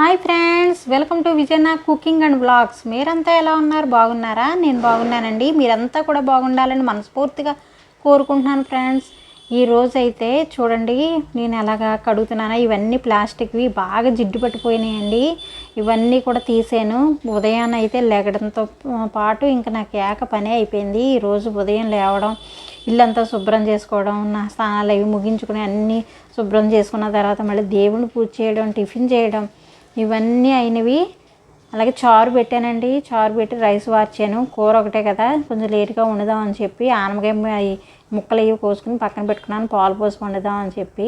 Hi friends welcome to Vijayana cooking and blogs మీరంతా ఎలా ఉన్నారు? బాగున్నారా? నేను బాగున్నానండి. మీరంతా కూడా బాగుండాలని మనస్ఫూర్తిగా కోరుకుంటున్నాను ఫ్రెండ్స్. ఈ అయితే చూడండి నేను ఎలాగా కడుగుతున్నానా ఇవన్నీ ప్లాస్టిక్వి బాగా జిడ్డు పట్టిపోయినాయండి. ఇవన్నీ కూడా తీసాను. ఉదయాన్న అయితే లేగడంతో పాటు ఇంకా నాకు ఏక పని అయిపోయింది. ఈరోజు ఉదయం లేవడం ఇల్లంతా శుభ్రం చేసుకోవడం నా స్నానాలు అవి ముగించుకుని అన్నీ శుభ్రం చేసుకున్న తర్వాత మళ్ళీ దేవుని పూజ చేయడం టిఫిన్ చేయడం ఇవన్నీ అయినవి. అలాగే చారు పెట్టానండి. చారు పెట్టి రైస్ వార్చాను. కూర ఒకటే కదా. కొంచెం లేట్గా వండుదాం అని చెప్పి ఆనమకాయ ముక్కలు అవి కోసుకుని పక్కన పెట్టుకున్నాను. పాలు పోసి వండుదాం అని చెప్పి.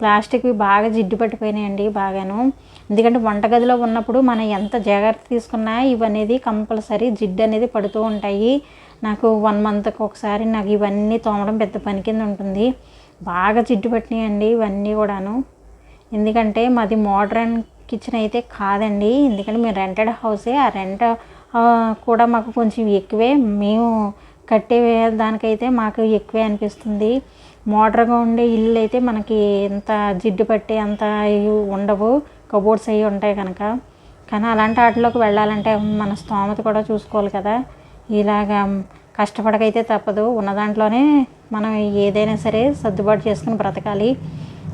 ప్లాస్టిక్వి బాగా జిడ్డు పట్టిపోయినాయండి బాగాను. ఎందుకంటే వంటగదిలో ఉన్నప్పుడు మనం ఎంత జాగ్రత్త తీసుకున్నా ఇవనేది కంపల్సరీ జిడ్డు అనేది పడుతూ ఉంటాయి. నాకు వన్ మంత్కి ఒకసారి నాకు ఇవన్నీ తోమడం పెద్ద పని కింద ఉంటుంది. బాగా జిడ్డు పట్టినాయండి ఇవన్నీ కూడాను. ఎందుకంటే మాది మోడ్రన్ కిచెన్ అయితే కాదండి. ఎందుకంటే మేము రెంటెడ్ హౌసే ఆ రెంట్ కూడా మాకు కొంచెం ఎక్కువే. మేము కట్టే దానికైతే మాకు ఎక్కువే అనిపిస్తుంది. మోడర్గా ఉండే ఇల్లు అయితే మనకి ఎంత జిడ్డు పట్టి అంత ఉండవు. కబోర్డ్స్ అవి ఉంటాయి కనుక. కానీ అలాంటి వాటిలోకి వెళ్ళాలంటే మన స్తోమత కూడా చూసుకోవాలి కదా. ఇలాగా కష్టపడకైతే తప్పదు. ఉన్న దాంట్లోనే మనం ఏదైనా సరే సర్దుబాటు చేసుకుని బ్రతకాలి.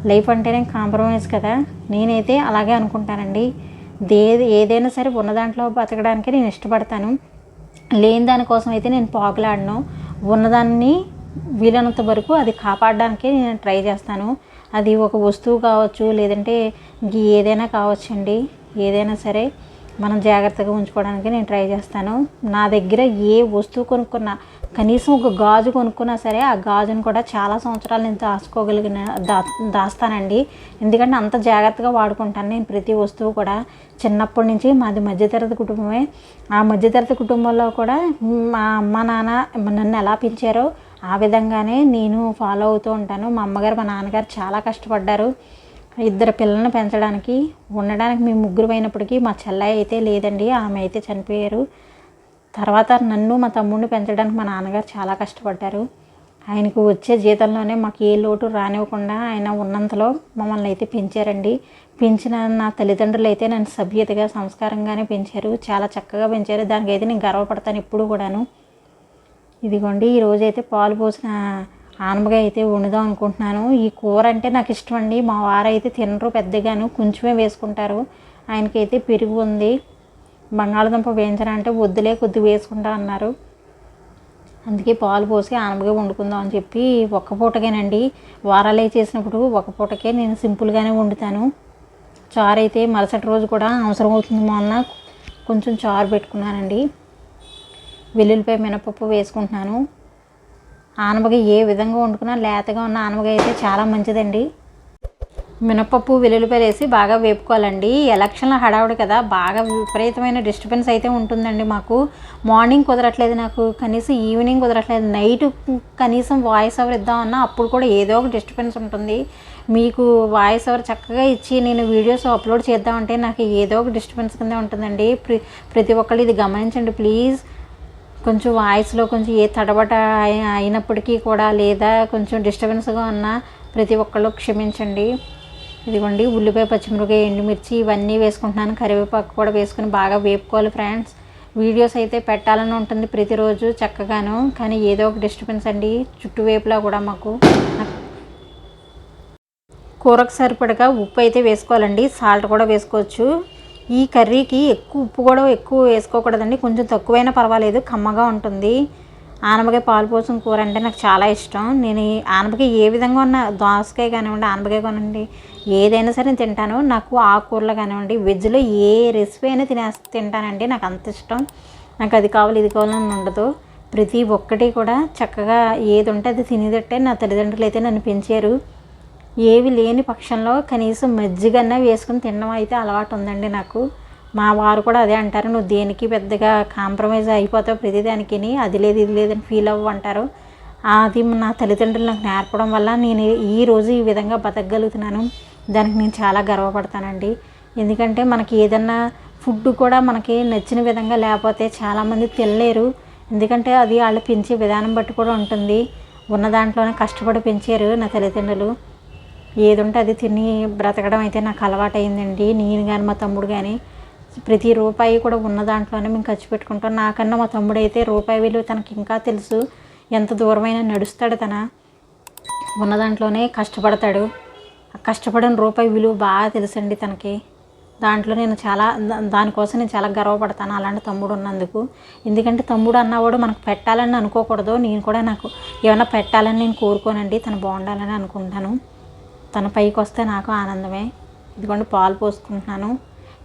లైఫ్ అంటేనే కాంప్రమైజ్ కదా. నేనైతే అలాగే అనుకుంటానండి. దేది ఏదైనా సరే ఉన్న దాంట్లో బతకడానికి నేను ఇష్టపడతాను. లేని దానికోసం అయితే నేను పాకులాడను. ఉన్నదాన్ని వీలైనంత వరకు అది కాపాడడానికి నేను ట్రై చేస్తాను. అది ఒక వస్తువు కావచ్చు లేదంటే ఇంక ఏదైనా కావచ్చండి. ఏదైనా సరే మనం జాగ్రత్తగా ఉంచుకోవడానికి నేను ట్రై చేస్తాను. నా దగ్గర ఏ వస్తువు కొనుక్కున్నా కనీసం ఒక గాజు కొనుక్కున్నా సరే ఆ గాజును కూడా చాలా సంవత్సరాలు నేను దాచుకోగలిగిన దా దాస్తానండి. ఎందుకంటే అంత జాగ్రత్తగా వాడుకుంటాను నేను ప్రతి వస్తువు కూడా. చిన్నప్పటి నుంచి మాది మధ్యతరగతి కుటుంబమే. ఆ మధ్యతరగతి కుటుంబంలో కూడా మా అమ్మ నాన్న నన్ను ఎలా పెంచారో ఆ విధంగానే నేను ఫాలో అవుతూ ఉంటాను. మా అమ్మగారు మా నాన్నగారు చాలా కష్టపడ్డారు. ఇద్దరు పిల్లల్ని పెంచడానికి ఉండడానికి మేము ముగ్గురు అయినప్పటికీ మా చెల్లయ్య అయితే లేదండి ఆమె అయితే చనిపోయారు. తర్వాత నన్ను మా తమ్ముడిని పెంచడానికి మా నాన్నగారు చాలా కష్టపడ్డారు. ఆయనకు వచ్చే జీతంలోనే మాకు ఏ లోటు రానివ్వకుండా ఆయన ఉన్నంతలో మమ్మల్ని అయితే పెంచారండి. పెంచిన నా తల్లిదండ్రులు అయితే నన్ను సభ్యతగా సంస్కారంగానే పెంచారు. చాలా చక్కగా పెంచారు. దానికైతే నేను గర్వపడతాను ఎప్పుడు కూడాను. ఇదిగోండి ఈరోజైతే పాలు పోసిన ఆనబగా అయితే వండుదాం అనుకుంటున్నాను. ఈ కూర అంటే నాకు ఇష్టం అండి మా వారైతే తినరు పెద్దగాను కొంచెమే వేసుకుంటారు. ఆయనకైతే పెరుగు ఉంది. బంగాళదుంప వేయించరా అంటే వద్దులే కొద్ది వేసుకుంటా అన్నారు. అందుకే పాలు పోసి ఆనమగా వండుకుందాం అని చెప్పి ఒక్క పూటకేనండి. వారాలే చేసినప్పుడు ఒక పూటకే నేను సింపుల్గానే వండుతాను. చారు అయితే మరుసటి రోజు కూడా అవసరం అవుతుంది మొన్న కొంచెం చారు పెట్టుకున్నానండి. వెల్లుల్లిపాయ మినపప్పు వేసుకుంటున్నాను. ఆనపకాయ ఏ విధంగా వండుకున్నా లేతగా ఉన్న ఆనపకాయ అయితే చాలా మంచిదండి. మినపప్పు వెల్లుల్లిపాయలు వేసి బాగా వేపుకోవాలండి. ఎలక్షన్ల హడావుడు కదా బాగా విపరీతమైన డిస్టర్బెన్స్ అయితే ఉంటుందండి మాకు. మార్నింగ్ కుదరట్లేదు నాకు కనీసం ఈవినింగ్ కుదరట్లేదు. నైట్ కనీసం వాయిస్ ఓవర్ ఇద్దామన్నా అప్పుడు కూడా ఏదో ఒక డిస్టర్బెన్స్ ఉంటుంది. మీకు వాయిస్ ఓవర్ చక్కగా ఇచ్చి నేను వీడియోస్ అప్లోడ్ చేద్దామంటే నాకు ఏదో ఒక డిస్టర్బెన్స్ కింద ఉంటుందండి. ప్ర ప్రతి ఒక్కళ్ళు ఇది గమనించండి ప్లీజ్. కొంచెం వాయిస్లో కొంచెం ఏ తడబట అయినప్పటికీ కూడా లేదా కొంచెం డిస్టర్బెన్స్గా ఉన్న ప్రతి ఒక్కళ్ళు క్షమించండి. ఇదిగోండి ఉల్లిపాయ పచ్చిమిరపకాయ ఎండుమిర్చి ఇవన్నీ వేసుకుంటున్నాను. కరివేపాకు కూడా వేసుకుని బాగా వేపుకోవాలి ఫ్రెండ్స్. వీడియోస్ అయితే పెట్టాలని ఉంటుంది ప్రతిరోజు చక్కగాను. కానీ ఏదో ఒక డిస్టర్బెన్స్ అండి. చుట్టువేపులా కూడా మాకు. కూరకు సరిపడగా ఉప్పు అయితే వేసుకోవాలండి. సాల్ట్ కూడా వేసుకోవచ్చు. ఈ కర్రీకి ఎక్కువ ఉప్పు కూడా ఎక్కువ వేసుకోకూడదండి. కొంచెం తక్కువైనా పర్వాలేదు కమ్మగా ఉంటుంది. ఆనపకాయ పాలు పోసిన కూర అంటే నాకు చాలా ఇష్టం. నేను ఆనపకాయ ఏ విధంగా ఉన్న దోసకాయ కానివ్వండి ఆనపకాయ కానివ్వండి ఏదైనా సరే నేను తింటాను. నాకు ఆ కూరలు కానివ్వండి వెజ్లో ఏ రెసిపీ అయినా తినే తింటానండి. నాకు అంత ఇష్టం. నాకు అది కావాలి ఇది కావాలని ఉండదు. ప్రతి ఒక్కటి కూడా చక్కగా ఏది ఉంటే అది తినేదట్టే నా తల్లిదండ్రులు అయితే నన్ను పెంచారు. ఏవి లేని పక్షంలో కనీసం మజ్జిగన్నా వేసుకుని తినడం అయితే అలవాటు ఉందండి నాకు. మా వారు కూడా అదే అంటారు నువ్వు దేనికి పెద్దగా కాంప్రమైజ్ అయిపోతావు ప్రతిదానికి అది లేదు ఇది లేదని ఫీల్ అవ్వ అంటారు. అది నా తల్లిదండ్రులు నాకు నేర్పడం వల్ల నేను ఈ రోజు ఈ విధంగా బతకగలుగుతున్నాను. దానికి నేను చాలా గర్వపడతానండి. ఎందుకంటే మనకి ఏదన్నా ఫుడ్ కూడా మనకి నచ్చిన విధంగా లేకపోతే చాలామంది తినలేరు. ఎందుకంటే అది వాళ్ళు పెంచే విధానం బట్టి కూడా ఉంటుంది. ఉన్న దాంట్లోనే కష్టపడి పెంచారు నా తల్లిదండ్రులు. ఏది ఉంటే అది తిని బ్రతకడం అయితే నాకు అలవాటైందండి. నేను కానీ మా తమ్ముడు కానీ ప్రతి రూపాయి కూడా ఉన్న దాంట్లోనే మేము ఖర్చు పెట్టుకుంటాం. నాకన్నా మా తమ్ముడు అయితే రూపాయి విలువ తనకి ఇంకా తెలుసు. ఎంత దూరమైనా నడుస్తాడు తన. ఉన్న దాంట్లోనే కష్టపడతాడు. కష్టపడిన రూపాయి విలువ బాగా తెలుసండి తనకి. దాంట్లో నేను చాలా దానికోసం నేను చాలా గర్వపడతాను అలాంటి తమ్ముడు ఉన్నందుకు. ఎందుకంటే తమ్ముడు అన్నవాడు మనకు పెట్టాలని అనుకోకూడదు. నేను కూడా నాకు ఏమైనా పెట్టాలని నేను కోరుకోనండి. తను బాగుండాలని అనుకుంటాను. తన పైకి వస్తే నాకు ఆనందమే. ఇదిగోండి పాలు పోసుకుంటున్నాను.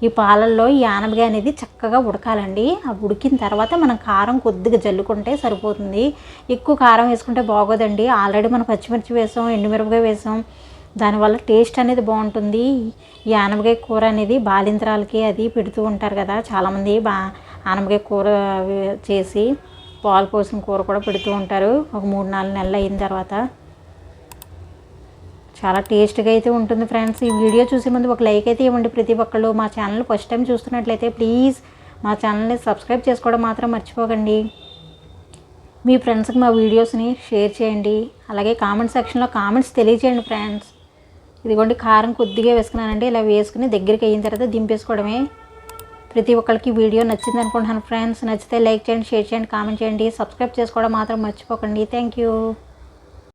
ఈ పాలల్లో ఈ ఆనపకాయ అనేది చక్కగా ఉడకాలండి. ఆ ఉడికిన తర్వాత మనం కారం కొద్దిగా జల్లుకుంటే సరిపోతుంది. ఎక్కువ కారం వేసుకుంటే బాగోదండి. ఆల్రెడీ మనం పచ్చిమిర్చి వేసాం ఎండుమిరపకాయ వేసాం. దానివల్ల టేస్ట్ అనేది బాగుంటుంది. ఈ ఆనపకాయ కూర అనేది బాలింతరాలకి అది పెడుతూ ఉంటారు కదా. చాలామంది బా ఆనపకాయ కూర చేసి పాలు పోసిన కూర కూడా పెడుతూ ఉంటారు. ఒక మూడు నాలుగు నెలలు అయిన తర్వాత. చాలా టేస్ట్గా అయితే ఉంటుంది ఫ్రెండ్స్ ఈ వీడియో చూసే ముందు ఒక లైక్ అయితే ఇవ్వండి ప్రతి ఒక్కళ్ళు. మా ఛానల్ ఫస్ట్ టైం చూస్తున్నట్లయితే ప్లీజ్ మా ఛానల్ని సబ్స్క్రైబ్ చేసుకోవడం మాత్రం మర్చిపోకండి. మీ ఫ్రెండ్స్కి మా వీడియోస్ని షేర్ చేయండి. అలాగే కామెంట్ సెక్షన్లో కామెంట్స్ తెలియజేయండి ఫ్రెండ్స్ ఇదిగోండి కారం కొద్దిగా వేసుకున్నానండి. ఇలా వేసుకుని దగ్గరికి అయిన తర్వాత దింపేసుకోవడమే. ప్రతి ఒక్కరికి వీడియో నచ్చింది అనుకుంటున్నాను ఫ్రెండ్స్ నచ్చితే లైక్ చేయండి షేర్ చేయండి కామెంట్ చేయండి. సబ్స్క్రైబ్ చేసుకోవడం మాత్రం మర్చిపోకండి. Thank you